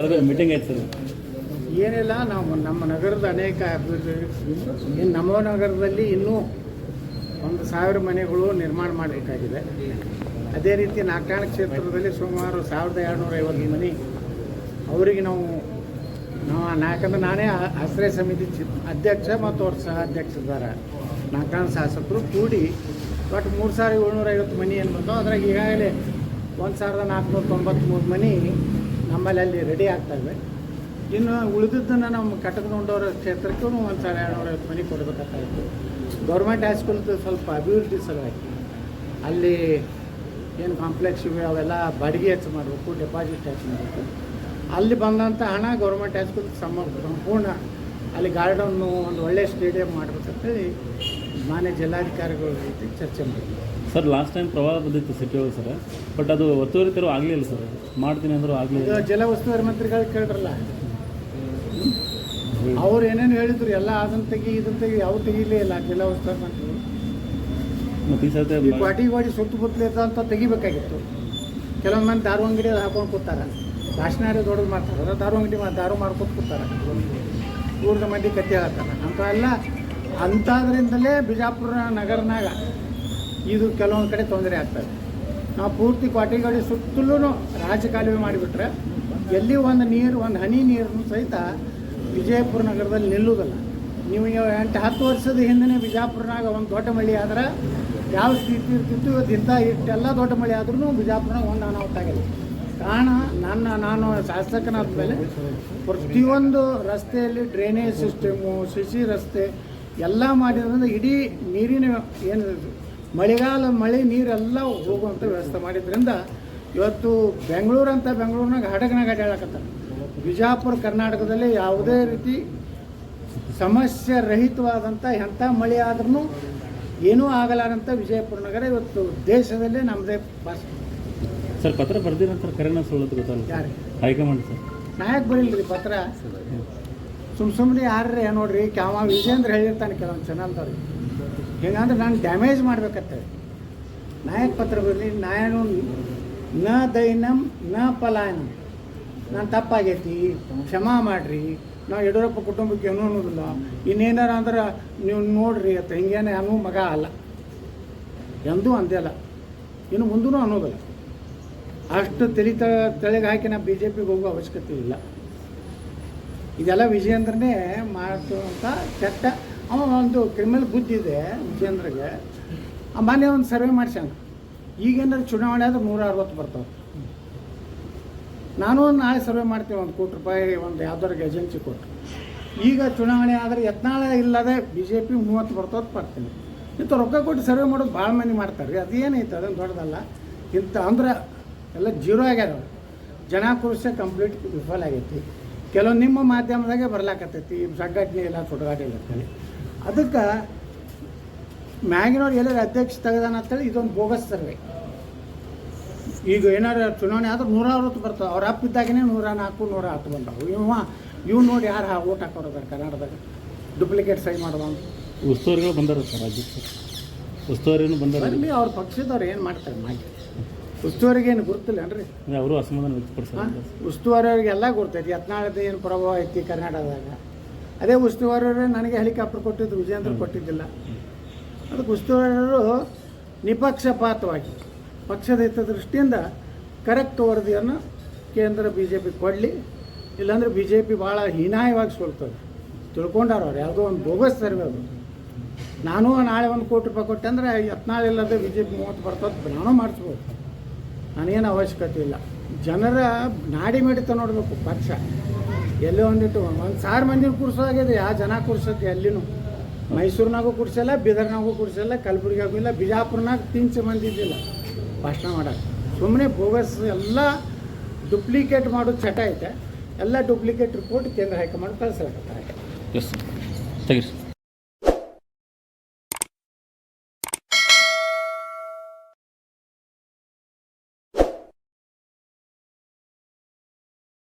Meeting ಆಯ್ತು ಏನಿಲ್ಲ, ನಾವು ನಮ್ಮ ನಗರದ ಅನೇಕ ಅಭಿವೃದ್ಧಿ ನಮ್ಮ ನಗರದಲ್ಲಿ ಇನ್ನೂ ಒಂದು ಸಾವಿರ ಮನೆಗಳು ನಿರ್ಮಾಣ ಮಾಡಬೇಕಾಗಿದೆ. ಅದೇ ರೀತಿ ನಾಕಾಣ ಕ್ಷೇತ್ರದಲ್ಲಿ ಸುಮಾರು ಸಾವಿರದ ಎರಡುನೂರ ಐವತ್ತು ಮನೆ ಅವರಿಗೆ ನಾವು ನಾವು ಯಾಕಂದ್ರೆ ನಾನೇ ಆಶ್ರಯ ಸಮಿತಿ ಅಧ್ಯಕ್ಷ ಮತ್ತು ಅವ್ರ ಸಹ ಅಧ್ಯಕ್ಷರಿದ್ದಾರೆ ನಾಲ್ಕಾಣ ಶಾಸಕರು ಕೂಡಿ ಒಟ್ಟು ಮೂರು ಸಾವಿರ ಏಳ್ನೂರ ಐವತ್ತು ಮನೆ ಏನು ಬಂದವು. ಅದ್ರಾಗ ಈಗಾಗಲೇ ಒಂದು ಸಾವಿರದ ನಾಲ್ಕುನೂರ ತೊಂಬತ್ತ್ಮೂರು ಮನೆ ನಮ್ಮಲ್ಲಿ ಅಲ್ಲಿ ರೆಡಿ ಆಗ್ತಾಯಿವೆ ಇನ್ನು ಉಳಿದಿದ್ದನ್ನು ನಮ್ಮ ಕಟಕಗೊಂಡವರ ಕ್ಷೇತ್ರಕ್ಕೂ ಒಂದು ಸಾವಿರ ಎರಡುನೂರ ಐವತ್ತು ಮನೆ ಕೊಡಬೇಕಾಗ್ತಾಯಿತ್ತು ಗೌರ್ಮೆಂಟ್ ಹೈಸ್ಕೂಲ್ದು ಸ್ವಲ್ಪ ಅಭಿವೃದ್ಧಿ ಸಲುವಾಗಿ ಅಲ್ಲಿ ಏನು ಕಾಂಪ್ಲೆಕ್ಸ್ ಇವೆ, ಅವೆಲ್ಲ ಬಾಡಿಗೆ ಹೆಚ್ಚು ಮಾಡಬೇಕು ಡೆಪಾಸಿಟ್ ಹೆಚ್ಚು ಮಾಡಬೇಕು. ಅಲ್ಲಿ ಬಂದಂಥ ಹಣ ಗೌರ್ಮೆಂಟ್ ಹೈಸ್ಕೂಲ್ ಸಮ ಸಂಪೂರ್ಣ ಅಲ್ಲಿ ಗಾರ್ಡನ್ನು ಒಂದು ಒಳ್ಳೆಯ ಸ್ಟೇಡಿಯಂ ಮಾಡ್ಬೇಕಂತೇಳಿ ಮಾನ್ಯ ಜಿಲ್ಲಾಧಿಕಾರಿಗಳ ಜೊತೆ ಚರ್ಚೆ ಮಾಡಿದ್ವಿ. ಸರ್ ಲಾಸ್ಟ್ ಟೈಮ್ ಪ್ರವಾಹ ಬಂದಿತ್ತು ಸಿಟಿ ಒಳಗೆ ಸರ್. ಬಟ್ ಅದು ಒತ್ತುವರಿ ತೆರವು ಆಗಲಿಲ್ಲ ಸರ್. ಮಾಡ್ತೀನಿ ಅಂದರೂ ಇದು ಆಗಲಿಲ್ಲ ಜಲ ಉಸ್ತುವಾರಿ ಮಂತ್ರಿಗಳು ಕೇಳ್ರಲ್ಲ ಅವ್ರು ಏನೇನು ಹೇಳಿದ್ರು ಎಲ್ಲ ಅದನ್ನು ತೆಗಿ ಇದನ್ನ ತೆಗಿ ಯಾವ ತೆಗಿಲೇ ಇಲ್ಲ ಜಲ ಉಸ್ತುವಾರಿ ಮಂತ್ರಿಗಳು. ಮತ್ತು ಈ ಸರ್ತಿ ಈ ಸುತ್ತಮುತ್ತಲು ಅಂತ ತೆಗಿಬೇಕಾಗಿತ್ತು. ಕೆಲವೊಂದು ಮಂದಿ ದಾರು ಅಂಗಡಿ ಹಾಕೊಂಡು ಕೂತಾರ. ಭಾಷಣಾರಿ ದೊಡ್ಡದು ಮಾಡ್ತಾರೆ. ದಾರು ಅಂಗಡಿ ಮಾ- ದಾರು ಮಾಡ್ಕೊತ ಕೂತಾರ. ಊರಿನ ಮಂದಿ ಕತ್ತಿ ಅಂತ ಅಂಥವೆಲ್ಲ ಅಂಥದ್ರಿಂದಲೇ ಬಿಜಾಪುರ ನಗರನಾಗ ಇದು ಕೆಲವೊಂದು ಕಡೆ ತೊಂದರೆ ಆಗ್ತದೆ ನಾವು ಪೂರ್ತಿ ಕ್ವಾಟಿಗಾಡಿ ಸುತ್ತಲೂ ರಾಜಕಾಲುವೆ ಮಾಡಿಬಿಟ್ರೆ ಎಲ್ಲಿ ಒಂದು ನೀರು, ಒಂದು ಹನಿ ನೀರನ್ನು ಸಹಿತ ವಿಜಯಪುರ ನಗರದಲ್ಲಿ ನಿಲ್ಲುವುದಲ್ಲ. ನೀವು ಎಂಟು, ಹತ್ತು ವರ್ಷದ ಹಿಂದೆ ಬಿಜಾಪುರನಾಗ ಒಂದು ದೊಡ್ಡ ಮಳೆ ಆದ್ರೆ ಯಾವ ಸ್ಥಿತಿ ಇರ್ತಿತ್ತು? ಇವತ್ತು ಇಂಥ ಇಷ್ಟೆಲ್ಲ ದೊಡ್ಡ ಮಳೆ ಆದ್ರೂ ಬಿಜಾಪುರನಾಗ ಒಂದು ಅನಾಹುತ ಆಗಿಲ್ಲ ಕಾರಣ ನನ್ನ, ನಾನು ಶಾಸಕನಾದ ಮೇಲೆ ಪ್ರತಿಯೊಂದು ರಸ್ತೆಯಲ್ಲಿ ಡ್ರೈನೇಜ್ ಸಿಸ್ಟಮು ಸಿಸಿ ರಸ್ತೆ ಎಲ್ಲ ಮಾಡಿದ್ರಿಂದ ಇಡೀ ನೀರಿನ ಏನು ಮಳೆಗಾಲ ಮಳೆ ನೀರೆಲ್ಲ ಹೋಗುವಂಥ ವ್ಯವಸ್ಥೆ ಮಾಡಿದ್ರಿಂದ ಇವತ್ತು ಬೆಂಗಳೂರು ಅಂತ ಬೆಂಗಳೂರಿನಾಗ ಹಡಗನಾಗ ಅಡ್ಡಾಡಕತ್ತಾರ ಬಿಜಾಪುರ ಕರ್ನಾಟಕದಲ್ಲಿ ಯಾವುದೇ ರೀತಿ ಸಮಸ್ಯೆ ರಹಿತವಾದಂಥ ಎಂಥ ಮಳೆ ಆದ್ರೂ ಏನೂ ಆಗಲಾರಂಥ ವಿಜಯಪುರ ನಗರ ಇವತ್ತು ದೇಶದಲ್ಲೇ ನಮ್ಮದೇ ಭಾಷೆ ಸರ್ ಪತ್ರ ಬರ್ದಿರಂತ ಕರೆನ ಸುಳ್ಳದು ಗೊತ್ತಲ್ಲ ಹೈಕಮಾಂಡ್ ಸರ್. ನಾಯಕ್ ಬರೀಲ್ರಿ ಪತ್ರ? ಸುಮ್ ಸುಮ್ಮನೆ ಯಾರ್ರಿ ನೋಡ್ರಿ ಕ್ಯಾವ ವಿಜೇಂದ್ರ ಹೇಳಿರ್ತಾನೆ ಕೆಲವೊಂದು ಚಾನಲ್ದವ್ರಿಗೆ ಹೇಗಂದ್ರೆ ನಾನು ಡ್ಯಾಮೇಜ್ ಮಾಡ್ಬೇಕತ್ತೆ. ನಾಯಕ್ ಪತ್ರ ಬರಲಿ, ನಾಯನು ನ ದೈನಂ, ನ ಪಲಾಯನಂ. ನಾನು ತಪ್ಪಾಗೈತಿ, ಕ್ಷಮಾ ಮಾಡ್ರಿ. ನಾವು ಯಡಿಯೂರಪ್ಪ ಕುಟುಂಬಕ್ಕೆ ಏನೂ ಅನ್ನೋದಿಲ್ಲ. ಇನ್ನೇನಾರ ಅಂದ್ರೆ ನೀವು ನೋಡ್ರಿ ಅಂತ ಹಿಂಗೇನೆ ಅನ್ನೋ ಮಗ ಅಲ್ಲ. ಎಂದೂ ಅಂದಿಲ್ಲ ಇನ್ನು ಮುಂದೂ ಅನ್ನೋದಿಲ್ಲ. ಅಷ್ಟು ತಲೆ ತಲೆಗೆ ಹಾಕಿ ನಾ ಬಿ ಜೆ ಪಿಗೆ ಹೋಗೋ ಅವಶ್ಯಕತೆ ಇಲ್ಲ. ಇದೆಲ್ಲ ವಿಜಯೇಂದ್ರನೇ ಅಂತ ಕೆಟ್ಟ, ಅವ ಒಂದು ಕ್ರಿಮಿನಲ್ ಬುದ್ಧಿ ಇದೆ ವಿಜಯೇಂದ್ರಗೆ. ಆ ಮೊನ್ನೆ ಒಂದು ಸರ್ವೆ ಮಾಡ್ಸ್ಯಾನ. ಈಗೇನಾದ್ರು ಚುನಾವಣೆ ಆದ್ರೆ ನೂರ ಅರವತ್ತು ಬರ್ತಾವೆ. ನಾನು ಒಂದು ನಾಳೆ ಸರ್ವೆ ಮಾಡ್ತೀನಿ, ಒಂದು ಕೋಟಿ ರೂಪಾಯಿ, ಒಂದು ಯಾವ್ದಾರಿಗೆ ಏಜೆನ್ಸಿ ಕೊಟ್ಟು. ಈಗ ಚುನಾವಣೆ ಆದರೆ ಯತ್ನಾಳ ಇಲ್ಲದೆ ಬಿ ಜೆ ಪಿ ಮೂವತ್ತು ಬರ್ತದೆ ಬರ್ತೀನಿ ಇಂಥ ರೊಕ್ಕ ಕೊಟ್ಟು ಸರ್ವೆ ಮಾಡೋದು ಭಾಳ ಮಂದಿ ಮಾಡ್ತಾರೆ. ರೀ ಅದೇನೈತೆ ಅದನ್ನು ದೊಡ್ಡದಲ್ಲ. ಇಂಥ ಅಂದ್ರೆ ಎಲ್ಲ ಜೀರೋ ಆಗ್ಯಾರ. ಜನ ಕುರ್ಸ ಕಂಪ್ಲೀಟ್ ವಿಫಲ ಆಗೈತಿ. ಕೆಲವೊಂದು ನಿಮ್ಮ ಮಾಧ್ಯಮದಾಗೆ ಬರ್ಲಾಕತ್ತೈತಿ ಸಂಘಟನೆ ಇಲ್ಲ ಅಂತೇಳಿ ಅದಕ್ಕೆ ಮ್ಯಾಗಿನವ್ರು ಎಲ್ಲರೂ ಅಧ್ಯಕ್ಷ ತೆಗೆದಾನ ಅಂತೇಳಿ ಇದೊಂದು ಬೋಗಸ್ ಸರ್ವೆ. ಈಗ ಏನಾರು ಚುನಾವಣೆ ಆದ್ರೆ ನೂರ ಅರವತ್ತು ಬರ್ತವೆ. ಅವ್ರ ಅಪ್ಪ ಇದ್ದಾಗನೇ ನೂರ ನಾಲ್ಕು ನೂರ ಹತ್ತು ಬಂದವು. ಇವ ಇವ್ ನೋಡಿ ಯಾರು ಓಟ್ ಹಾಕೋರದಾರ ಕರ್ನಾಟಕದಾಗ? ಡುಪ್ಲಿಕೇಟ್ ಸೈ ಮಾಡೋದು ಉಸ್ತುವಾರಿಗಳು ಬಂದಾರ ಸರ್ ಅಧ್ಯಕ್ಷ ಉಸ್ತುವಾರಿನೂ ಬಂದಾರ. ಅಲ್ಲಿ ಅವ್ರ ಪಕ್ಷದವ್ರು ಏನು ಮಾಡ್ತಾರೆ ಮಾಡಿ. ಉಸ್ತುವಾರಿಗೆ ಏನು ಗುರುತಿಲ್ಲನ್ರಿ ಅವರು ಅಸಮಾಧಾನ ಉಸ್ತುವಾರಿಯವ್ರಿಗೆ ಎಲ್ಲ ಗುರ್ತೈತಿ ಯತ್ನಾಳದ ಏನು ಪ್ರಭಾವ ಐತಿ ಕರ್ನಾಟಕದಾಗ. ಅದೇ ಉಸ್ತುವಾರಿಯವರು ನನಗೆ ಹೆಲಿಕಾಪ್ಟರ್ ಕೊಟ್ಟಿದ್ದು ವಿಜೇಂದ್ರ ಕೊಟ್ಟಿದ್ದಿಲ್ಲ. ಅದಕ್ಕೆ ಉಸ್ತುವಾರಿಯವರು ನಿಪಕ್ಷಪಾತವಾಗಿ ಪಕ್ಷದ ಹಿತದೃಷ್ಟಿಯಿಂದ ಕರೆಕ್ಟ್ ವರದಿಯನ್ನು ಕೇಂದ್ರ ಬಿ ಜೆ ಪಿ ಕೊಡಲಿ ಇಲ್ಲಾಂದ್ರೆ ಬಿ ಜೆ ಪಿ ಭಾಳ ಹೀನಾಯವಾಗಿ ಸೋಲ್ತದೆ. ತಿಳ್ಕೊಂಡಾರ ಅವ್ರು ಯಾವುದೋ ಒಂದು ಬೋಗಸ್ ಸರ್ವೆ ಅದು. ನಾನು ನಾಳೆ ಒಂದು ಕೋಟಿ ರೂಪಾಯಿ ಕೊಟ್ಟೆ ಅಂದರೆ ಯತ್ನಾಳಿಲ್ಲದೆ ಬಿ ಜೆ ಪಿ ಮೂವತ್ತು ಬರ್ತದೆ ನಾನು ಮಾಡಿಸ್ಬೋದು. ನನಗೇನು ಅವಶ್ಯಕತೆ ಇಲ್ಲ. ಜನರ ನಾಡಿ ಮಿಡಿತ ನೋಡಬೇಕು, ಪಕ್ಷ. ಎಲ್ಲೋ ಒಂದಿಟ್ಟು ಒಂದು ಸಾವಿರ ಮಂದಿ ಕೂರಿಸೋದಾಗಿದೆ ಯಾವ ಜನ ಕೂರ್ಸೋದು ಎಲ್ಲಿನೂ. ಮೈಸೂರಿನಾಗೂ ಕೂರಿಸಲ್ಲ, ಬೀದರ್ನಾಗೂ ಕೂರಿಸಲ್ಲ, ಕಲಬುರಗಿಯಾಗೂ ಇಲ್ಲ, ಬಿಜಾಪುರ್ನಾಗ ತಿಂಚು ಮಂದಿ ಇದ್ದಿಲ್ಲ. ಭಾಷಣ ಮಾಡೋಕೆ ಸುಮ್ಮನೆ ಬೋಗಸ್ ಎಲ್ಲ ಡುಪ್ಲಿಕೇಟ್ ಮಾಡೋದು ಚಟ ಐತೆ. ಎಲ್ಲ ಡುಪ್ಲಿಕೇಟ್ ರಿಪೋರ್ಟ್ ಕೇಂದ್ರ ಹೈಕಮಾಂಡ್ ಕಳಿಸ್ಲಾಕತ್ತಾರೆ